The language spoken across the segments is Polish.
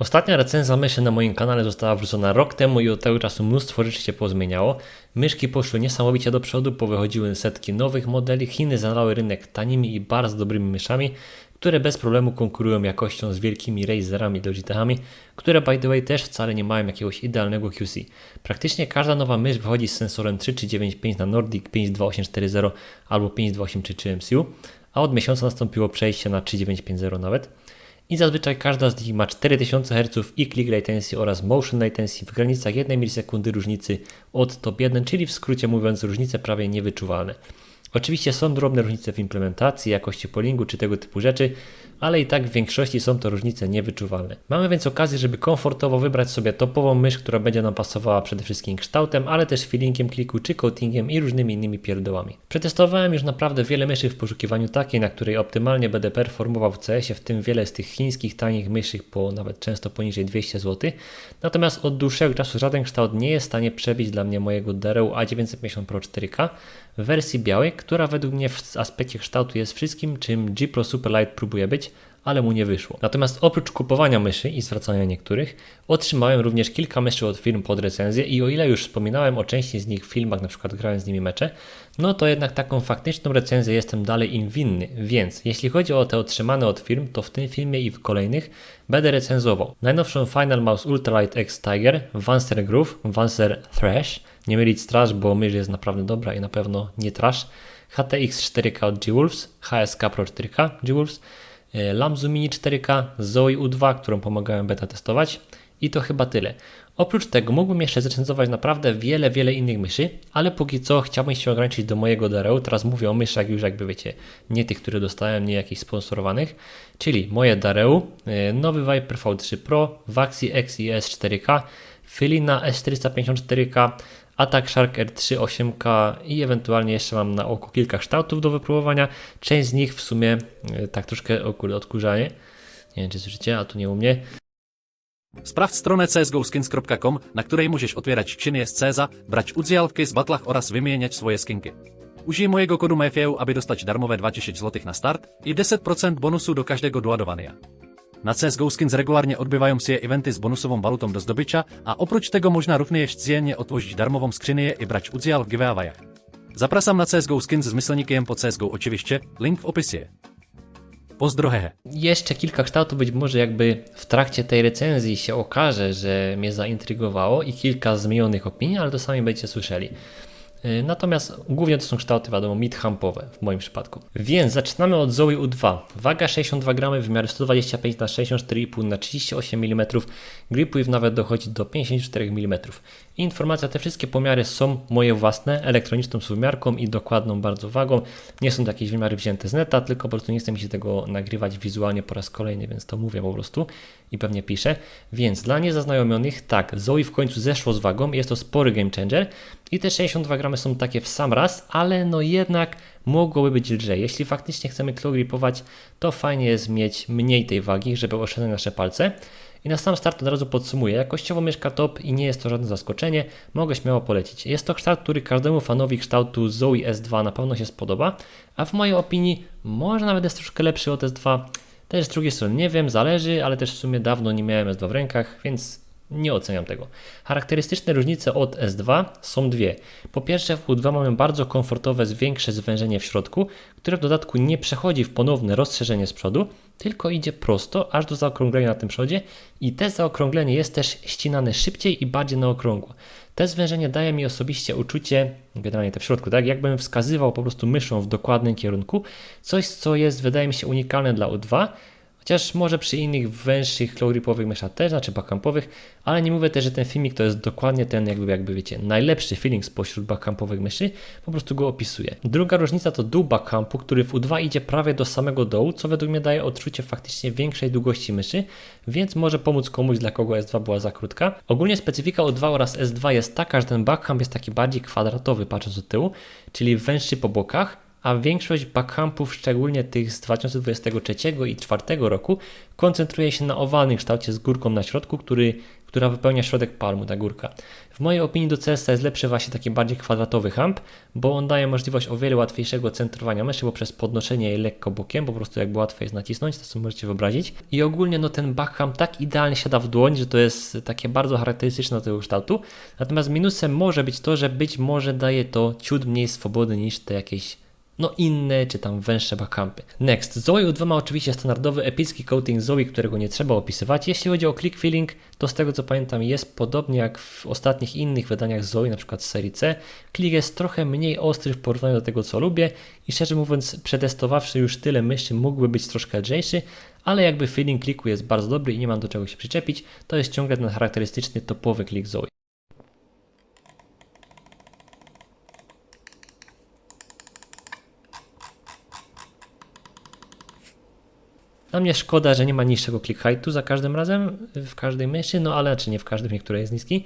Ostatnia recenzja myszy na moim kanale została wrzucona rok temu i od tego czasu mnóstwo rzeczy się pozmieniało. Myszki poszły niesamowicie do przodu, powychodziły setki nowych modeli, Chiny zalały rynek tanimi i bardzo dobrymi myszami, które bez problemu konkurują jakością z wielkimi Razerami Logitechami, które by the way też wcale nie mają jakiegoś idealnego QC. Praktycznie każda nowa mysz wychodzi z sensorem 3395 na Nordic 52840 albo 5283 MCU, a od miesiąca nastąpiło przejście na 3950 nawet i zazwyczaj każda z nich ma 4000 Hz i click latency oraz motion latency w granicach 1 milisekundy różnicy od top 1, czyli w skrócie mówiąc różnice prawie niewyczuwalne. Oczywiście są drobne różnice w implementacji, jakości pollingu czy tego typu rzeczy, ale i tak w większości są to różnice niewyczuwalne. Mamy więc okazję, żeby komfortowo wybrać sobie topową mysz, która będzie nam pasowała przede wszystkim kształtem, ale też feelingiem kliku czy coatingiem i różnymi innymi pierdołami. Przetestowałem już naprawdę wiele myszy w poszukiwaniu takiej, na której optymalnie będę performował w CS-ie, w tym wiele z tych chińskich tanich myszy po nawet często poniżej 200 zł. Natomiast od dłuższego czasu żaden kształt nie jest w stanie przebić dla mnie mojego Dareu A950 Pro 4K w wersji białej, która według mnie w aspekcie kształtu jest wszystkim, czym G Pro Superlight próbuje być, ale mu nie wyszło. Natomiast oprócz kupowania myszy i zwracania niektórych, otrzymałem również kilka myszy od firm pod recenzję i o ile już wspominałem o części z nich w filmach, na przykład grając z nimi mecze, no to jednak taką faktyczną recenzję jestem dalej im winny, więc jeśli chodzi o te otrzymane od firm, to w tym filmie i w kolejnych będę recenzował najnowszą Final Mouse Ultralight X Tiger, Vancer Groove, Vancer Thrash, nie mylić Trash, bo mysz jest naprawdę dobra i na pewno nie Trash, HTX 4K od G-Wolves, HSK Pro 4K G-Wolves, Lamzu Mini 4K, Zoe U2, którą pomagałem beta testować i to chyba tyle. Oprócz tego mógłbym jeszcze zrecenzować naprawdę wiele, wiele innych myszy, ale póki co chciałbym się ograniczyć do mojego Dareu. Teraz mówię o myszach już jakby wiecie, nie tych, które dostałem, nie jakichś sponsorowanych, czyli moje Dareu, e, nowy Viper V3 Pro, Vaxi X i S4K, Filina S454K, Attack Shark R3 8K i ewentualnie jeszcze mam na oku kilka kształtów do wypróbowania. Część z nich w sumie e, tak troszkę o kurde, odkurzaje. Nie wiem czy słyszycie, a tu nie u mnie. Sprawdź stronę csgoskins.com, na której musisz otwierać skrzynię z CESa, brać udział w case battle'ach oraz wymieniać swoje skinki. Użyj mojego kodu MFEU, aby dostać darmowe 20 zł na start i 10% bonusu do każdego doładowania. Na CSGO Skins regularnie odbywają się eventy z bonusową walutą do zdobycia, a oprócz tego można również codziennie otworzyć darmową skrzynię i brać udział w giveawayach. Zapraszam na CSGO Skins z myślnikiem po CSGO oczywiście, link w opisie. Pozdro hehe. Jeszcze kilka kształtów, być może jakby w trakcie tej recenzji się okaże, że mnie zaintrygowało i kilka zmienionych opinii, ale to sami będziecie słyszeli. Yy, Natomiast głównie to są kształty, wiadomo, mid-humpowe w moim przypadku. Więc zaczynamy od Zoe U2. Waga 62 g, wymiar 125 na 64,5 na 38 mm, grip width nawet dochodzi do 54 mm. Informacja, te wszystkie pomiary są moje własne, elektroniczną sumiarką i dokładną bardzo wagą. Nie są to jakieś wymiary wzięte z neta, tylko po prostu nie chcę mi się tego nagrywać wizualnie po raz kolejny, więc to mówię po prostu i pewnie piszę. Więc dla niezaznajomionych, tak, Zoe w końcu zeszło z wagą, jest to spory game changer i te 62 gramy są takie w sam raz, ale no jednak mogłoby być lżej. Jeśli faktycznie chcemy kilo gripować, to fajnie jest mieć mniej tej wagi, żeby oszczędzać nasze palce. I na sam start od razu podsumuję. Jakościowo mieszka top i nie jest to żadne zaskoczenie. Mogę śmiało polecić. Jest to kształt, który każdemu fanowi kształtu Zoe S2 na pewno się spodoba, a w mojej opinii może nawet jest troszkę lepszy od S2. Też z drugiej strony nie wiem, zależy, ale też w sumie dawno nie miałem S2 w rękach, więc nie oceniam tego. Charakterystyczne różnice od S2 są dwie. Po pierwsze, w U2 mamy bardzo komfortowe, większe zwężenie w środku, które w dodatku nie przechodzi w ponowne rozszerzenie z przodu, tylko idzie prosto aż do zaokrąglenia na tym przodzie i te zaokrąglenie jest też ścinane szybciej i bardziej na okrągło. Te zwężenie daje mi osobiście uczucie, generalnie te w środku, tak, jakbym wskazywał po prostu myszą w dokładnym kierunku, coś co jest wydaje mi się unikalne dla U2, Chociaż może przy innych węższych low-gripowych myszach też, znaczy backcampowych, ale nie mówię też, że ten filmik to jest dokładnie ten, jakby, jakby wiecie, najlepszy feeling spośród backcampowych myszy, po prostu go opisuję. Druga różnica to dół backcampu, który w U2 idzie prawie do samego dołu, co według mnie daje odczucie faktycznie większej długości myszy, więc może pomóc komuś, dla kogo S2 była za krótka. Ogólnie specyfika U2 oraz S2 jest taka, że ten backcamp jest taki bardziej kwadratowy patrząc do tyłu, czyli węższy po bokach, a większość backhumpów, szczególnie tych z 2023 i 2024 roku, koncentruje się na owalnym kształcie z górką na środku, który, która wypełnia środek palmu, ta górka. W mojej opinii do CS jest lepszy właśnie taki bardziej kwadratowy hump, bo on daje możliwość o wiele łatwiejszego centrowania myszy poprzez podnoszenie jej lekko bokiem, po prostu jakby łatwo jest nacisnąć, to co możecie wyobrazić. I ogólnie no ten backhump tak idealnie siada w dłoń, że to jest takie bardzo charakterystyczne do tego kształtu. Natomiast minusem może być to, że być może daje to ciut mniej swobody niż te jakieś no inne, czy tam węższe backhumpy. Next, Zoe U2 ma oczywiście standardowy epicki coating Zoe, którego nie trzeba opisywać. Jeśli chodzi o click feeling, to z tego co pamiętam jest podobnie jak w ostatnich innych wydaniach Zoe, na przykład serii C. Klik jest trochę mniej ostry w porównaniu do tego co lubię i szczerze mówiąc przetestowawszy już tyle myszy mógłby być troszkę lżejszy, ale jakby feeling kliku jest bardzo dobry i nie mam do czego się przyczepić, to jest ciągle ten charakterystyczny topowy klik Zoe. Dla mnie szkoda, że nie ma niższego click heightu za każdym razem, w każdej myszy, no ale czy nie w każdym, niektóre jest niski.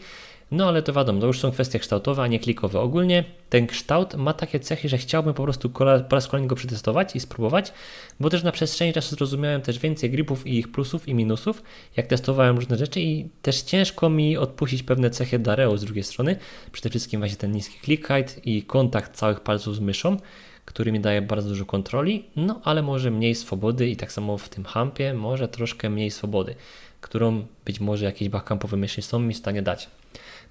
No ale to wiadomo, to już są kwestie kształtowe, a nie klikowe. Ogólnie ten kształt ma takie cechy, że chciałbym po prostu po raz kolejny go przetestować i spróbować, bo też na przestrzeni czasu zrozumiałem też więcej gripów i ich plusów i minusów, jak testowałem różne rzeczy i też ciężko mi odpuścić pewne cechy Dareo z drugiej strony, przede wszystkim właśnie ten niski click height i kontakt całych palców z myszą, który mi daje bardzo dużo kontroli, no ale może mniej swobody i tak samo w tym hampie może troszkę mniej swobody, którą być może jakieś backcampowe myśli są mi w stanie dać.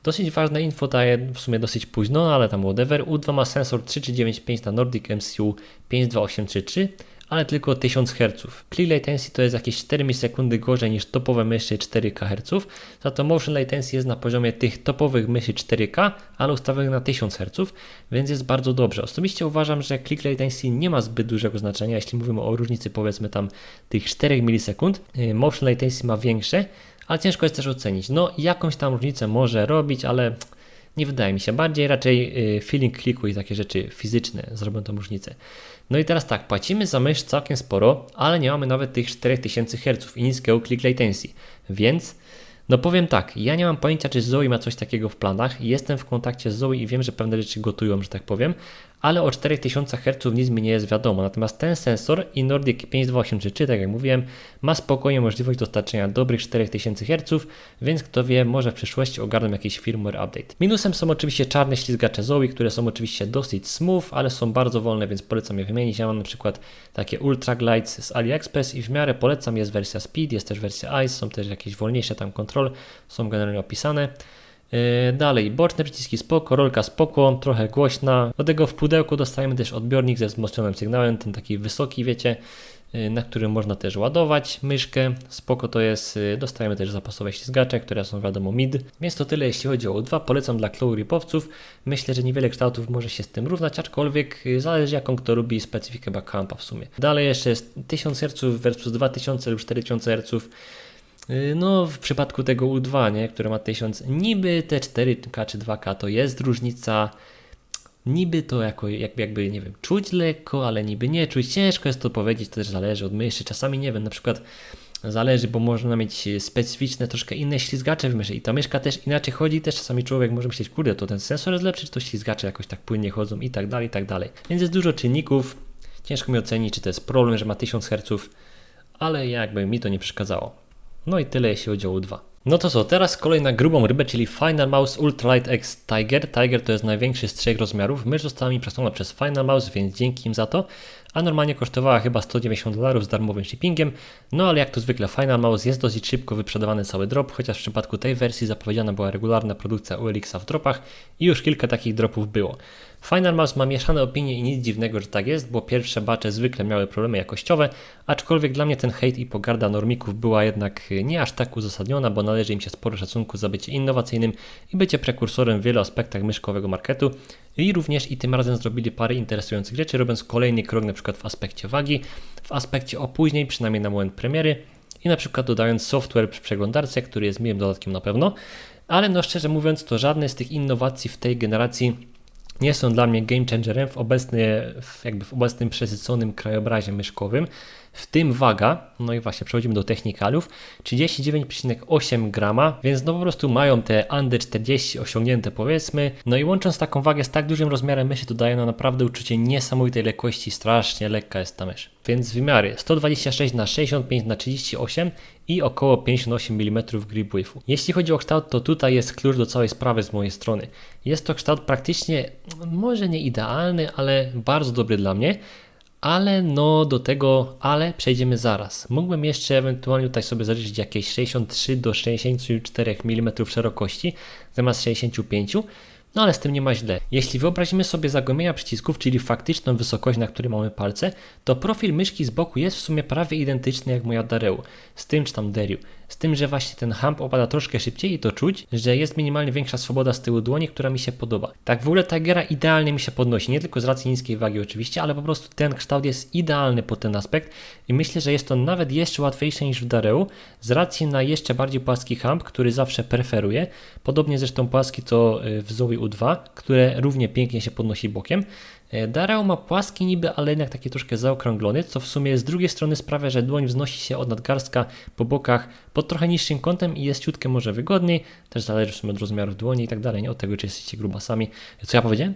Dosyć ważne info daje w sumie dosyć późno, no ale tam whatever. U2 ma sensor 3395 na Nordic MCU 52833, ale tylko 1000 Hz. Click latency to jest jakieś 4 milisekundy gorzej niż topowe myszy 4K Hz, za to motion latency jest na poziomie tych topowych myszy 4K, ale ustawionych na 1000 Hz, więc jest bardzo dobrze. Osobiście uważam, że click latency nie ma zbyt dużego znaczenia, jeśli mówimy o różnicy powiedzmy tam tych 4 milisekund. Yy, Motion latency ma większe, ale ciężko jest też ocenić. No jakąś tam różnicę może robić, ale nie wydaje mi się. Bardziej raczej y, feeling kliku i takie rzeczy fizyczne zrobią tą różnicę. No i teraz tak, płacimy za mysz całkiem sporo, ale nie mamy nawet tych 4000 Hz i niskiego click latency, więc no powiem tak, ja nie mam pojęcia, czy Zoe ma coś takiego w planach. Jestem w kontakcie z Zoe i wiem, że pewne rzeczy gotują, że tak powiem, ale o 4000 Hz nic mi nie jest wiadomo. Natomiast ten sensor i Nordic 5283, tak jak mówiłem, ma spokojnie możliwość dostarczenia dobrych 4000 Hz, więc kto wie, może w przyszłości ogarną jakiś firmware update. Minusem są oczywiście czarne ślizgacze Zoe, które są oczywiście dosyć smooth, ale są bardzo wolne, więc polecam je wymienić. Ja mam na przykład takie Ultra Glides z AliExpress i w miarę polecam, jest wersja Speed, jest też wersja Ice, są też jakieś wolniejsze tam kontrol, są generalnie opisane. Yy, Dalej, boczne przyciski spoko, rolka spoko, trochę głośna. Do tego w pudełku dostajemy też odbiornik ze wzmocnionym sygnałem, ten taki wysoki, wiecie, yy, na którym można też ładować myszkę. Spoko to jest, yy, dostajemy też zapasowe ślizgacze, które są wiadomo mid. Więc to tyle jeśli chodzi o U2, polecam dla Clow Ripowców. Myślę, że niewiele kształtów może się z tym równać, aczkolwiek zależy jaką kto lubi specyfikę backcampa w sumie. Dalej jeszcze jest 1000 Hz versus 2000 lub 4000 Hz. Yy, No, w przypadku tego U2, nie, które ma 1000, niby te 4K czy 2K to jest różnica. Niby to jako, jakby, nie wiem, czuć lekko, ale niby nie czuć. Ciężko jest to powiedzieć, to też zależy od myszy. Czasami, nie wiem, na przykład zależy, bo można mieć specyficzne, troszkę inne ślizgacze w myszy i ta myszka też inaczej chodzi, też czasami człowiek może myśleć, kurde, to ten sensor jest lepszy, czy to ślizgacze jakoś tak płynnie chodzą i tak dalej, i tak dalej. Więc jest dużo czynników, ciężko mi ocenić, czy to jest problem, że ma 1000 Hz, ale jakby mi to nie przeszkadzało. No i tyle jeśli chodzi o U2. No to co, teraz kolej na grubą rybę, czyli Final Mouse Ultralight X Tiger. Tiger to jest największy z trzech rozmiarów. Mysz została mi przesłana przez Final Mouse, więc dzięki im za to. A normalnie kosztowała chyba 190 dolarów z darmowym shippingiem. No ale jak to zwykle Final Mouse jest dosyć szybko wyprzedawany cały drop, chociaż w przypadku tej wersji zapowiedziana była regularna produkcja ULX-a w dropach i już kilka takich dropów było. Final Mouse ma mieszane opinie i nic dziwnego, że tak jest, bo pierwsze bacze zwykle miały problemy jakościowe, aczkolwiek dla mnie ten hejt i pogarda normików była jednak nie aż tak uzasadniona, bo należy im się sporo szacunku za bycie innowacyjnym i bycie prekursorem w wielu aspektach myszkowego marketu i również i tym razem zrobili parę interesujących rzeczy, robiąc kolejny krok na przykład w aspekcie wagi, w aspekcie opóźnień, przynajmniej na moment premiery i na przykład dodając software przy przeglądarce, który jest miłym dodatkiem na pewno, ale no szczerze mówiąc to żadne z tych innowacji w tej generacji nie są dla mnie game changerem w, obecny, w, jakby w obecnym przesyconym krajobrazie myszkowym. W tym waga, no i właśnie przechodzimy do technikalów, 39,8 grama, więc no po prostu mają te under 40 osiągnięte powiedzmy, no i łącząc taką wagę z tak dużym rozmiarem myszy, to daje no naprawdę uczucie niesamowitej lekkości, strasznie lekka jest ta mysz. Więc wymiary 126 na 65 na 38 i około 58 mm grip width'u. Jeśli chodzi o kształt, to tutaj jest klucz do całej sprawy z mojej strony. Jest to kształt praktycznie, może nie idealny, ale bardzo dobry dla mnie. Ale no do tego, ale przejdziemy zaraz. Mógłbym jeszcze ewentualnie tutaj sobie zaliczyć jakieś 63 do 64 mm szerokości zamiast 65. No ale z tym nie ma źle. Jeśli wyobrazimy sobie zagłębienia przycisków, czyli faktyczną wysokość, na której mamy palce, to profil myszki z boku jest w sumie prawie identyczny jak moja Dareu, z tym czy tam Deriu. Z tym, że właśnie ten hump opada troszkę szybciej i to czuć, że jest minimalnie większa swoboda z tyłu dłoni, która mi się podoba. Tak w ogóle Tigera idealnie mi się podnosi, nie tylko z racji niskiej wagi oczywiście, ale po prostu ten kształt jest idealny pod ten aspekt i myślę, że jest to nawet jeszcze łatwiejsze niż w Dareu, z racji na jeszcze bardziej płaski hump, który zawsze preferuję. Podobnie zresztą płaski co y, w Zoe U2, które równie pięknie się podnosi bokiem. E, Dareo ma płaski niby, ale jednak taki troszkę zaokrąglony, co w sumie z drugiej strony sprawia, że dłoń wznosi się od nadgarstka po bokach pod trochę niższym kątem i jest ciutkę może wygodniej, też zależy w sumie od rozmiarów dłoni i tak dalej, nie od tego czy jesteście grubasami. Co ja powiedziałem?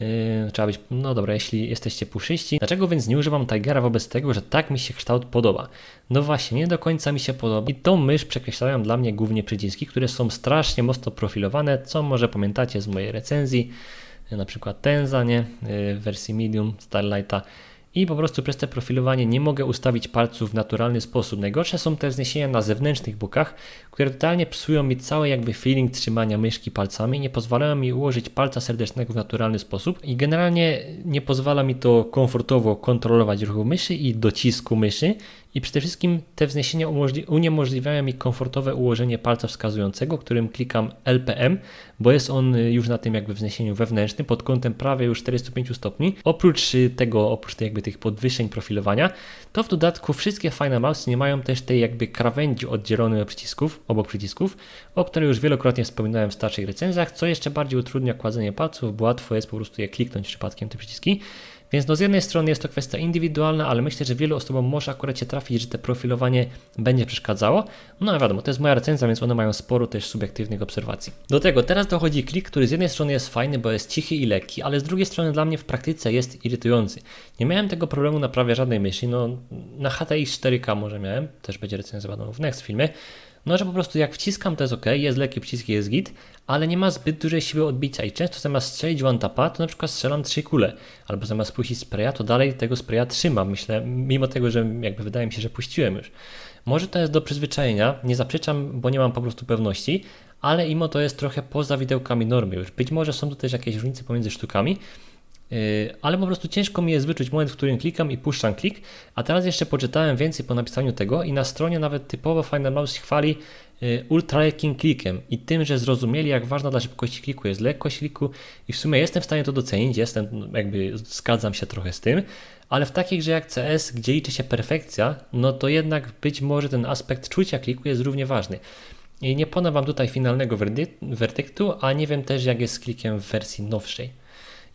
Yy, trzeba być, no dobra, jeśli jesteście puszyści. Dlaczego więc nie używam Tigera wobec tego, że tak mi się kształt podoba? No właśnie, nie do końca mi się podoba. I tą mysz przekreślają dla mnie głównie przyciski, które są strasznie mocno profilowane, co może pamiętacie z mojej recenzji na przykład Tenza, nie? w wersji medium, Starlighta i po prostu przez te profilowanie nie mogę ustawić palców w naturalny sposób. Najgorsze są te wzniesienia na zewnętrznych bokach, które totalnie psują mi cały jakby feeling trzymania myszki palcami, nie pozwalają mi ułożyć palca serdecznego w naturalny sposób i generalnie nie pozwala mi to komfortowo kontrolować ruchu myszy i docisku myszy i przede wszystkim te wzniesienia uniemożliwiają mi komfortowe ułożenie palca wskazującego, którym klikam LPM, bo jest on już na tym jakby wzniesieniu wewnętrznym pod kątem prawie już 45 stopni. Oprócz tego, oprócz tej jakby tych podwyższeń profilowania, to w dodatku wszystkie fajne mouse nie mają też tej jakby krawędzi oddzielonej od przycisków, obok przycisków, o której już wielokrotnie wspominałem w starszych recenzjach, co jeszcze bardziej utrudnia kładzenie palców, bo łatwo jest po prostu je kliknąć przypadkiem te przyciski. Więc no z jednej strony jest to kwestia indywidualna, ale myślę, że wielu osobom może akurat się trafić, że to profilowanie będzie przeszkadzało. No ale wiadomo, to jest moja recenzja, więc one mają sporo też subiektywnych obserwacji. Do tego teraz dochodzi klik, który z jednej strony jest fajny, bo jest cichy i lekki, ale z drugiej strony dla mnie w praktyce jest irytujący. Nie miałem tego problemu na prawie żadnej myśli, no na HTX 4K może miałem, też będzie recenzja w next filmie, no, że po prostu jak wciskam, to jest ok, jest lekki przycisk, jest git, ale nie ma zbyt dużej siły odbicia i często zamiast strzelić one tapa, to na przykład strzelam trzy kule, albo zamiast puścić spraya, to dalej tego spraya trzymam, myślę, mimo tego, że jakby wydaje mi się, że puściłem już. Może to jest do przyzwyczajenia, nie zaprzeczam, bo nie mam po prostu pewności, ale imo to jest trochę poza widełkami normy już. Być może są tu też jakieś różnice pomiędzy sztukami, ale po prostu ciężko mi jest wyczuć moment, w którym klikam i puszczam klik, a teraz jeszcze poczytałem więcej po napisaniu tego i na stronie nawet typowo Final Mouse chwali yy, ultra lekkim klikiem i tym, że zrozumieli jak ważna dla szybkości kliku jest lekkość kliku i w sumie jestem w stanie to docenić, jestem no, jakby zgadzam się trochę z tym, ale w takich grze jak CS, gdzie liczy się perfekcja, no to jednak być może ten aspekt czucia kliku jest równie ważny. I nie ponad Wam tutaj finalnego werdyktu, a nie wiem też jak jest z klikiem w wersji nowszej.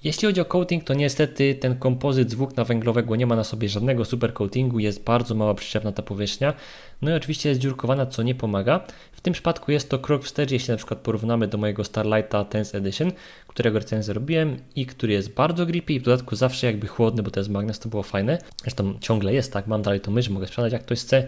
Jeśli chodzi o coating, to niestety ten kompozyt z włókna węglowego nie ma na sobie żadnego super coatingu, jest bardzo mała przyczepna ta powierzchnia, no i oczywiście jest dziurkowana, co nie pomaga. W tym przypadku jest to krok wstecz, jeśli na przykład porównamy do mojego Starlighta Tense Edition, którego recenzję robiłem i który jest bardzo grippy i w dodatku zawsze jakby chłodny, bo to jest magnes, to było fajne. Zresztą ciągle jest tak, mam dalej to mysz, mogę sprzedać jak ktoś chce.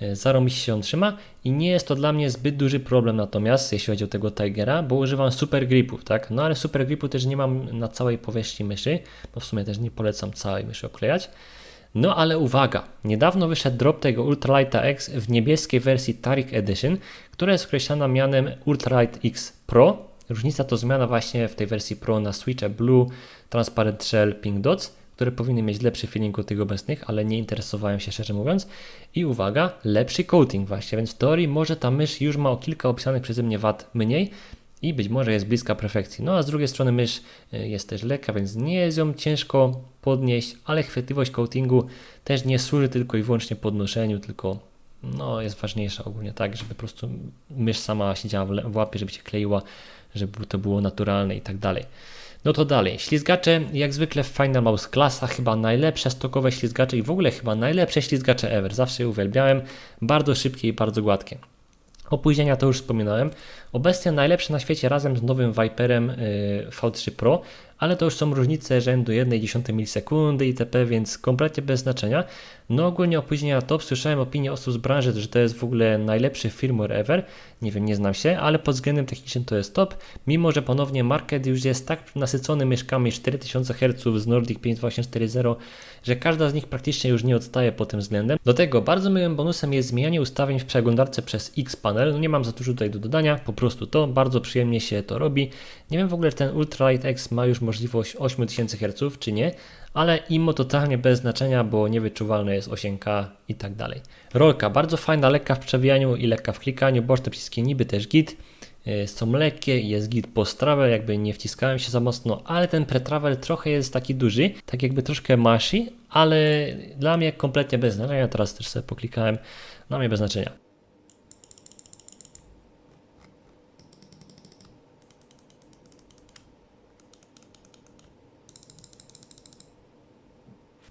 E, Zarobiście się on trzyma i nie jest to dla mnie zbyt duży problem natomiast, jeśli chodzi o tego Tigera, bo używam super gripów, tak? No ale super gripu też nie mam na całej powierzchni myszy, bo w sumie też nie polecam całej myszy oklejać. No ale uwaga, niedawno wyszedł drop tego Ultralighta X w niebieskiej wersji Tarik Edition, która jest określana mianem Ultralight X Pro. Różnica to zmiana właśnie w tej wersji Pro na switche Blue, Transparent Shell, Pink Dots które powinny mieć lepszy feeling od tych obecnych, ale nie interesowałem się szczerze mówiąc. I uwaga, lepszy coating właśnie, więc w teorii może ta mysz już ma o kilka opisanych przeze mnie wad mniej i być może jest bliska perfekcji. No a z drugiej strony mysz y, jest też lekka, więc nie jest ją ciężko podnieść, ale chwytliwość coatingu też nie służy tylko i wyłącznie podnoszeniu, tylko no, jest ważniejsza ogólnie tak, żeby po prostu mysz sama siedziała w łapie, żeby się kleiła, żeby to było naturalne i tak dalej. No to dalej, ślizgacze jak zwykle w Final Mouse klasa, chyba najlepsze stokowe ślizgacze i w ogóle chyba najlepsze ślizgacze ever, zawsze je uwielbiałem, bardzo szybkie i bardzo gładkie. Opóźnienia to już wspominałem. Obecnie najlepsze na świecie razem z nowym Viperem y, V3 Pro, ale to już są różnice rzędu 1,1 milisekundy itp., więc kompletnie bez znaczenia. No ogólnie opóźnienia top, słyszałem opinię osób z branży, że to jest w ogóle najlepszy firmware ever. Nie wiem, nie znam się, ale pod względem technicznym to jest top, mimo że ponownie market już jest tak nasycony myszkami 4000 Hz z Nordic 5240, że każda z nich praktycznie już nie odstaje pod tym względem. Do tego bardzo miłym bonusem jest zmienianie ustawień w przeglądarce przez X-Panel. No nie mam za dużo tutaj do dodania, po prostu to, bardzo przyjemnie się to robi. Nie wiem w ogóle, czy ten Ultralight X ma już możliwość 8000 Hz, czy nie, ale IMO totalnie bez znaczenia, bo niewyczuwalne jest 8K i tak dalej. Rolka bardzo fajna, lekka w przewijaniu i lekka w klikaniu, boczne przyciski niby też git. Yy, Są lekkie, jest git post travel, jakby nie wciskałem się za mocno, ale ten pre-travel trochę jest taki duży, tak jakby troszkę mashi, ale dla mnie kompletnie bez znaczenia. Teraz też sobie poklikałem, dla mnie bez znaczenia.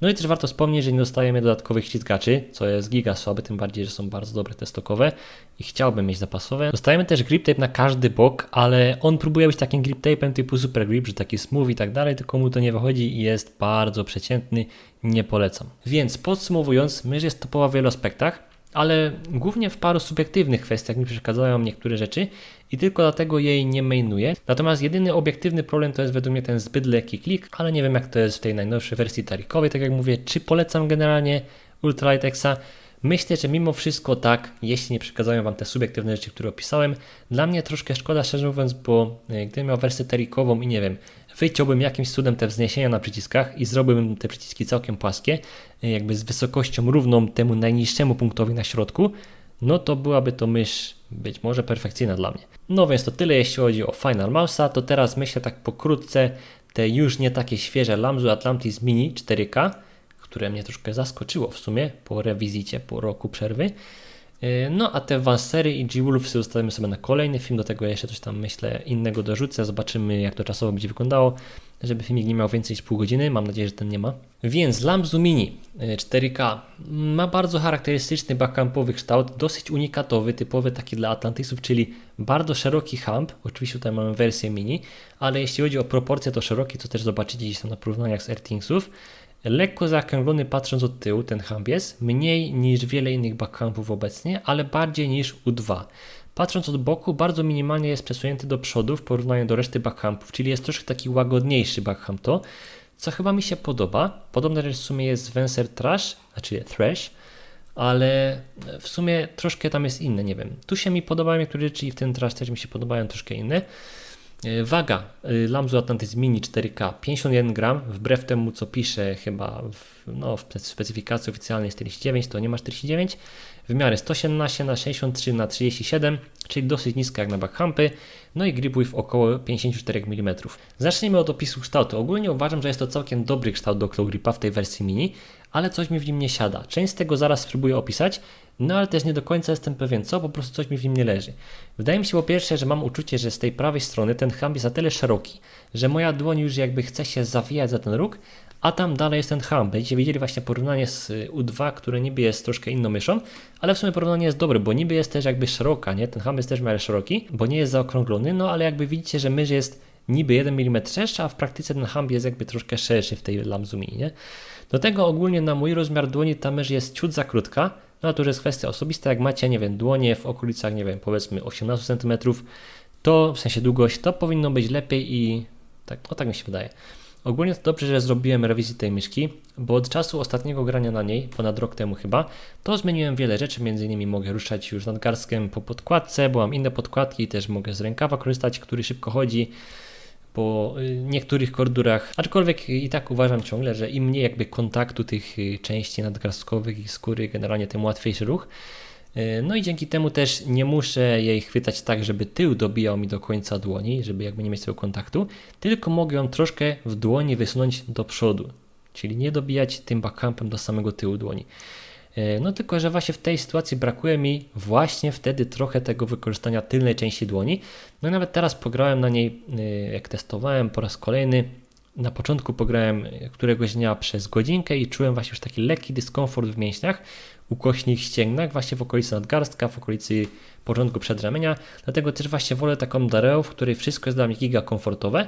No i też warto wspomnieć, że nie dostajemy dodatkowych ślizgaczy, co jest giga słabe, tym bardziej, że są bardzo dobre te stokowe i chciałbym mieć zapasowe. Dostajemy też grip tape na każdy bok, ale on próbuje być takim grip tape'em typu super grip, że taki smooth i tak dalej, tylko mu to nie wychodzi i jest bardzo przeciętny, nie polecam. Więc podsumowując, mysz jest topowa w wielu aspektach, ale głównie w paru subiektywnych kwestiach mi przeszkadzają niektóre rzeczy i tylko dlatego jej nie mainuję. Natomiast jedyny obiektywny problem to jest według mnie ten zbyt lekki klik, ale nie wiem jak to jest w tej najnowszej wersji tarikowej, tak jak mówię, czy polecam generalnie Ultralight Xa. Myślę, że mimo wszystko tak, jeśli nie przeszkadzają Wam te subiektywne rzeczy, które opisałem. Dla mnie troszkę szkoda, szczerze mówiąc, bo e, gdybym miał wersję terikową i nie wiem, wyciąłbym jakimś cudem te wzniesienia na przyciskach i zrobiłbym te przyciski całkiem płaskie, e, jakby z wysokością równą temu najniższemu punktowi na środku, no to byłaby to mysz być może perfekcyjna dla mnie. No więc to tyle jeśli chodzi o Final Mouse'a, to teraz myślę tak pokrótce te już nie takie świeże Lamzu Atlantis Mini 4K, które mnie troszkę zaskoczyło w sumie po rewizycie, po roku przerwy. Yy, No a te Vansery i G-Wolfsy zostawimy sobie na kolejny film, do tego jeszcze coś tam myślę innego dorzucę, zobaczymy jak to czasowo będzie wyglądało, żeby filmik nie miał więcej niż pół godziny, mam nadzieję, że ten nie ma. Więc Lamzu Mini yy, 4K ma bardzo charakterystyczny backcampowy kształt, dosyć unikatowy, typowy taki dla Atlantisów, czyli bardzo szeroki hump, oczywiście tutaj mamy wersję mini, ale jeśli chodzi o proporcje to szeroki, to też zobaczycie gdzieś tam na porównaniach z Airthingsów. Lekko zakręglony patrząc od tyłu ten hump jest, mniej niż wiele innych backhumpów obecnie, ale bardziej niż U2. Patrząc od boku, bardzo minimalnie jest przesunięty do przodu w porównaniu do reszty backhumpów, czyli jest troszkę taki łagodniejszy backhump to, co chyba mi się podoba. Podobna rzecz w sumie jest Vencer Trash, znaczy Thrash, ale w sumie troszkę tam jest inne, nie wiem. Tu się mi podobają niektóre rzeczy i w tym Trash też mi się podobają troszkę inne. E, Waga y, Lamzu Atlantis Mini 4K 51 gram, wbrew temu co pisze chyba w, no, w spe- specyfikacji oficjalnej 49, to nie ma 49. W miarę 117 na 63 na 37, czyli dosyć niska jak na backhumpy. No i grip width około 54 mm. Zacznijmy od opisu kształtu. Ogólnie uważam, że jest to całkiem dobry kształt do claw gripa w tej wersji mini, ale coś mi w nim nie siada. Część z tego zaraz spróbuję opisać, no ale też nie do końca jestem pewien co, po prostu coś mi w nim nie leży. Wydaje mi się po pierwsze, że mam uczucie, że z tej prawej strony ten hump jest na tyle szeroki, że moja dłoń już jakby chce się zawijać za ten róg, a tam dalej jest ten hump. Będziecie widzieli właśnie porównanie z y, U2, które niby jest troszkę inną myszą, ale w sumie porównanie jest dobre, bo niby jest też jakby szeroka, nie? Ten hump jest też w miarę szeroki, bo nie jest zaokrąglony, no ale jakby widzicie, że mysz jest niby 1 mm szersza, a w praktyce ten hump jest jakby troszkę szerszy w tej Lamzumi, nie? Do tego ogólnie na mój rozmiar dłoni ta mysz jest ciut za krótka, no a to już jest kwestia osobista, jak macie, nie wiem, dłonie w okolicach, nie wiem, powiedzmy 18 cm, to w sensie długość, to powinno być lepiej i tak, no tak mi się wydaje. Ogólnie to dobrze, że zrobiłem rewizję tej myszki, bo od czasu ostatniego grania na niej, ponad rok temu chyba, to zmieniłem wiele rzeczy, między innymi mogę ruszać już nadgarstkiem po podkładce, bo mam inne podkładki też mogę z rękawa korzystać, który szybko chodzi po y, niektórych kordurach, aczkolwiek i tak uważam ciągle, że im mniej jakby kontaktu tych y, części nadgarstkowych i skóry, generalnie tym łatwiejszy ruch. Y, No i dzięki temu też nie muszę jej chwytać tak, żeby tył dobijał mi do końca dłoni, żeby jakby nie mieć tego kontaktu, tylko mogę ją troszkę w dłoni wysunąć do przodu, czyli nie dobijać tym backhumpem do samego tyłu dłoni. E, No tylko, że właśnie w tej sytuacji brakuje mi właśnie wtedy trochę tego wykorzystania tylnej części dłoni. No i nawet teraz pograłem na niej, e, jak testowałem po raz kolejny. Na początku pograłem któregoś dnia przez godzinkę i czułem właśnie już taki lekki dyskomfort w mięśniach, ukośnik ścięgnach, właśnie w okolicy nadgarstka, w okolicy początku przedramienia. Dlatego też właśnie wolę taką Dareo, w której wszystko jest dla mnie giga komfortowe.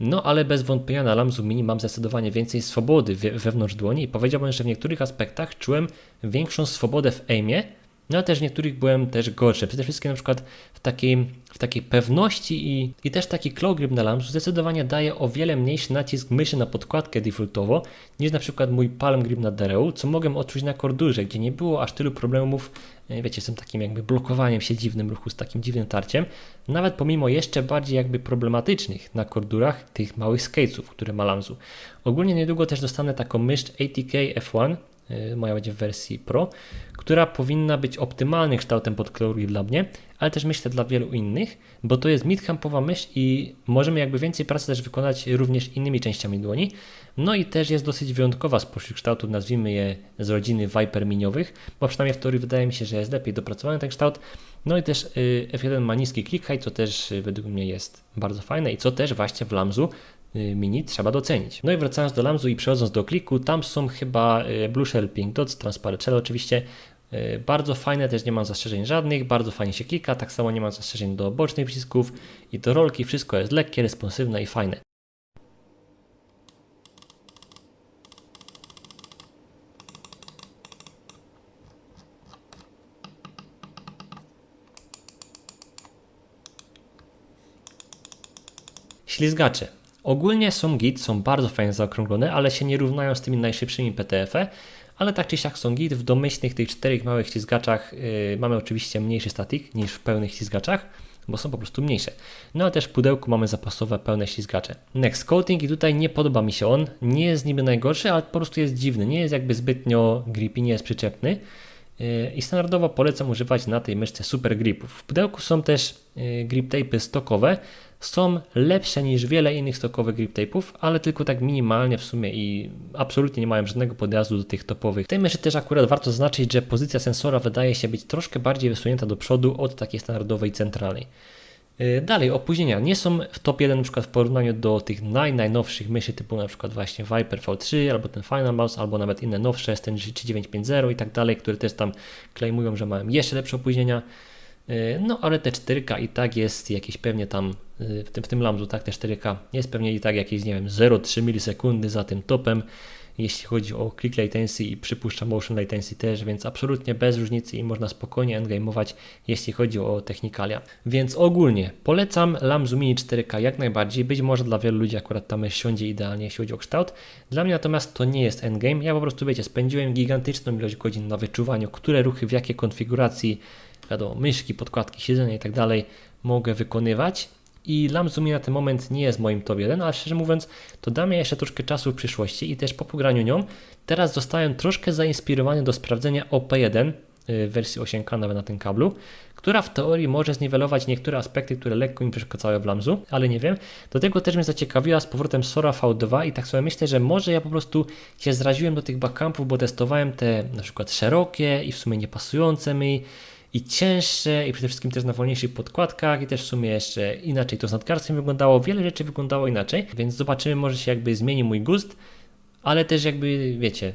No ale bez wątpienia na Lamzu Mini mam zdecydowanie więcej swobody we- wewnątrz dłoni i powiedziałbym, że w niektórych aspektach czułem większą swobodę w aimie, no też niektórych byłem też gorszy. Przede wszystkim na przykład w takiej, w takiej pewności i, i też taki claw grip na Lamzu zdecydowanie daje o wiele mniejszy nacisk myszy na podkładkę defaultowo niż na przykład mój palm grip na Dareu, co mogłem odczuć na Cordurze, gdzie nie było aż tylu problemów, e, wiecie, z tym takim jakby blokowaniem się dziwnym ruchu, z takim dziwnym tarciem, nawet pomimo jeszcze bardziej jakby problematycznych na Cordurach tych małych skatesów, które ma Lamzu. Ogólnie niedługo też dostanę taką mysz ATK F1, y, moja będzie w wersji Pro, która powinna być optymalnym kształtem pod Clory dla mnie, ale też myślę dla wielu innych, bo to jest midcampowa mysz i możemy jakby więcej pracy też wykonać również innymi częściami dłoni. No i też jest dosyć wyjątkowa spośród kształtów, nazwijmy je z rodziny Viper miniowych, bo przynajmniej w teorii wydaje mi się, że jest lepiej dopracowany ten kształt. No i też y, F1 ma niski click height, co też y, według mnie jest bardzo fajne i co też właśnie w Lamzu mini trzeba docenić. No i wracając do Lamzu i przechodząc do kliku, tam są chyba y, Blue Shell Pink Dots, Transparent Shell oczywiście, y, bardzo fajne, też nie mam zastrzeżeń żadnych, bardzo fajnie się klika, tak samo nie mam zastrzeżeń do bocznych przycisków i do rolki, wszystko jest lekkie, responsywne i fajne. Ślizgacze. Ogólnie są git, są bardzo fajnie zaokrąglone, ale się nie równają z tymi najszybszymi PTF-e, ale tak czy siak są git. W domyślnych tych czterech małych ślizgaczach yy, mamy oczywiście mniejszy statik niż w pełnych ślizgaczach, bo są po prostu mniejsze. No ale też w pudełku mamy zapasowe pełne ślizgacze. Next Coating i tutaj nie podoba mi się on, nie jest niby najgorszy, ale po prostu jest dziwny, nie jest jakby zbytnio grippy, nie jest przyczepny. Yy, I standardowo polecam używać na tej myszce super gripów. W pudełku są też yy, grip tape'y stokowe, są lepsze niż wiele innych stokowych grip tape'ów, ale tylko tak minimalnie w sumie i absolutnie nie mają żadnego podjazdu do tych topowych. W tej myszy też akurat warto zaznaczyć, że pozycja sensora wydaje się być troszkę bardziej wysunięta do przodu od takiej standardowej centralnej. Dalej, opóźnienia nie są w top 1 na przykład w porównaniu do tych naj, najnowszych myszy typu na przykład właśnie Viper V3 albo ten Final Mouse, albo nawet inne nowsze, ten 3950 i tak dalej, które też tam claimują, że mają jeszcze lepsze opóźnienia. Yy, No ale te 4K i tak jest jakieś pewnie tam yy, w tym, w tym Lamzu, tak, te 4K jest pewnie i tak jakieś, nie wiem, 0,3 milisekundy za tym topem, jeśli chodzi o click latency i przypuszczam motion latency też, więc absolutnie bez różnicy i można spokojnie endgame'ować, jeśli chodzi o technikalia. Więc ogólnie polecam Lamzu Mini 4K jak najbardziej, być może dla wielu ludzi akurat ta myśl siądzie idealnie, jeśli chodzi o kształt. Dla mnie natomiast to nie jest endgame, ja po prostu wiecie, spędziłem gigantyczną ilość godzin na wyczuwaniu, które ruchy w jakiej konfiguracji, wiadomo, myszki, podkładki, siedzenia i tak dalej mogę wykonywać i Lamzu mi na ten moment nie jest moim top 1, ale szczerze mówiąc, to da mi jeszcze troszkę czasu w przyszłości i też po pograniu nią teraz zostałem troszkę zainspirowany do sprawdzenia OP1 y, w wersji 8K nawet na tym kablu, która w teorii może zniwelować niektóre aspekty, które lekko mi przeszkadzały w Lamzu, ale nie wiem. Do tego też mnie zaciekawiła z powrotem Sora V2 i tak sobie myślę, że może ja po prostu się zraziłem do tych backumpów, bo testowałem te na przykład szerokie i w sumie niepasujące mi i cięższe i przede wszystkim też na wolniejszych podkładkach i też w sumie jeszcze inaczej to z nadgarstkiem wyglądało, wiele rzeczy wyglądało inaczej, więc zobaczymy, może się jakby zmieni mój gust, ale też jakby wiecie,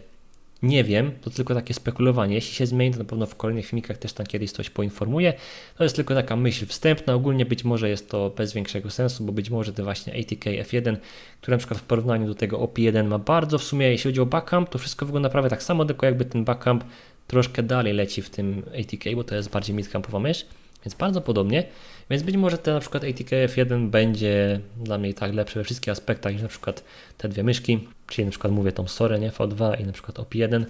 nie wiem, to tylko takie spekulowanie. Jeśli się zmieni, to na pewno w kolejnych filmikach też tam kiedyś coś poinformuję. To jest tylko taka myśl wstępna. Ogólnie być może jest to bez większego sensu, bo być może to właśnie ATK F1, które na przykład w porównaniu do tego OP1 ma bardzo w sumie, jeśli chodzi o backup, to wszystko wygląda prawie tak samo, tylko jakby ten backup troszkę dalej leci w tym ATK, bo to jest bardziej midcampowa mysz, więc bardzo podobnie. Więc być może ten na przykład ATK F1 będzie dla mnie tak lepszy we wszystkich aspektach niż na przykład te dwie myszki, czyli na przykład mówię tą Sorę, nie, V2 i na przykład OP1.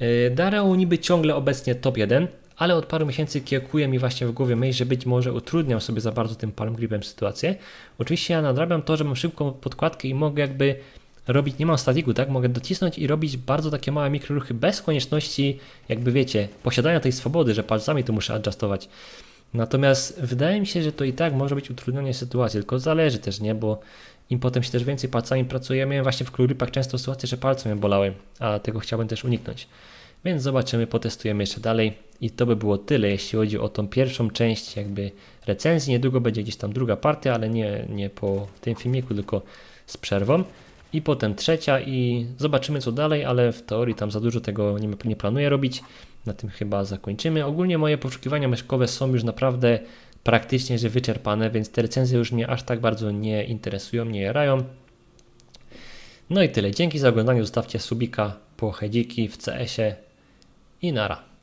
Yy, Dareo niby ciągle obecnie top 1, ale od paru miesięcy kiełkuje mi właśnie w głowie myśl, że być może utrudniam sobie za bardzo tym palm gripem sytuację. Oczywiście ja nadrabiam to, że mam szybką podkładkę i mogę jakby robić, nie mam statiku, tak? Mogę docisnąć i robić bardzo takie małe mikroruchy bez konieczności, jakby wiecie, posiadania tej swobody, że palcami to muszę adjustować. Natomiast wydaje mi się, że to i tak może być utrudnienie sytuacji, tylko zależy też, nie? Bo im potem się też więcej palcami pracuje. Miałem właśnie w kluripach często sytuację, że palce mnie bolały, a tego chciałbym też uniknąć. Więc zobaczymy, potestujemy jeszcze dalej. I to by było tyle, jeśli chodzi o tą pierwszą część jakby recenzji. Niedługo będzie gdzieś tam druga partia, ale nie, nie po tym filmiku, tylko z przerwą. I potem trzecia i zobaczymy co dalej, ale w teorii tam za dużo tego nie, nie planuję robić. Na tym chyba zakończymy. Ogólnie moje poszukiwania myszkowe są już naprawdę praktycznie że wyczerpane, więc te recenzje już mnie aż tak bardzo nie interesują, nie jarają. No i tyle. Dzięki za oglądanie. Zostawcie subika po hedziki w CS-ie i nara.